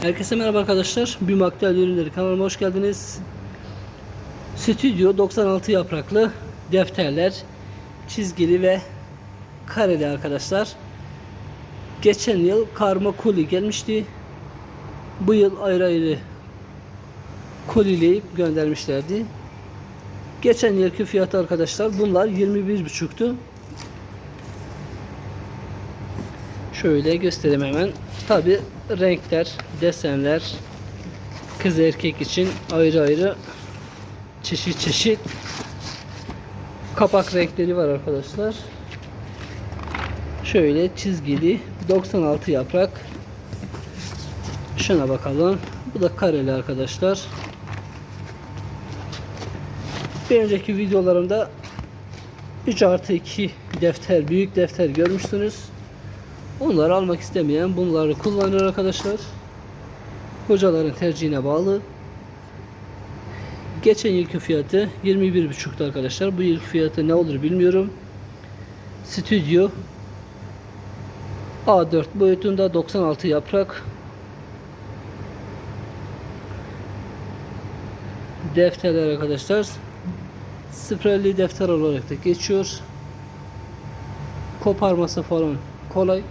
Herkese merhaba arkadaşlar. Bir Maktel Ürünleri kanalıma hoş geldiniz. Stüdyo 96 yapraklı defterler çizgili ve kareli arkadaşlar. Geçen yıl karma koli gelmişti. Bu yıl ayrı ayrı kolileyip göndermişlerdi. Geçen yılki fiyatı arkadaşlar bunlar 21,5'tu. Şöyle göstereyim hemen. Tabi renkler, desenler kız erkek için ayrı ayrı çeşit çeşit kapak renkleri var arkadaşlar. Şöyle çizgili 96 yaprak. Şuna bakalım. Bu da kareli arkadaşlar. Bir önceki videolarımda 3 artı 2 defter, büyük defter görmüşsünüz. Onları almak istemeyen bunları kullanır arkadaşlar. Hocaların tercihine bağlı. Geçen yılki fiyatı 21.5'tu arkadaşlar. Bu yıl fiyatı ne olur bilmiyorum. Stüdyo A4 boyutunda 96 yaprak. Defterler arkadaşlar. Sprayli defter olarak da geçiyor. Koparması falan kolay.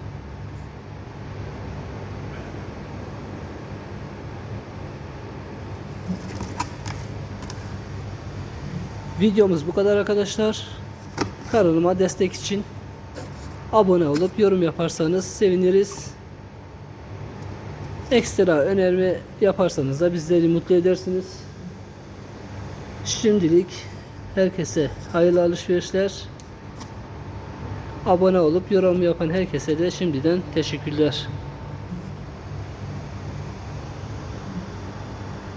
Videomuz bu kadar arkadaşlar. Kanalıma destek için abone olup yorum yaparsanız seviniriz. Ekstra önerme yaparsanız da bizleri mutlu edersiniz. Şimdilik herkese hayırlı alışverişler. Abone olup yorum yapan herkese de şimdiden teşekkürler.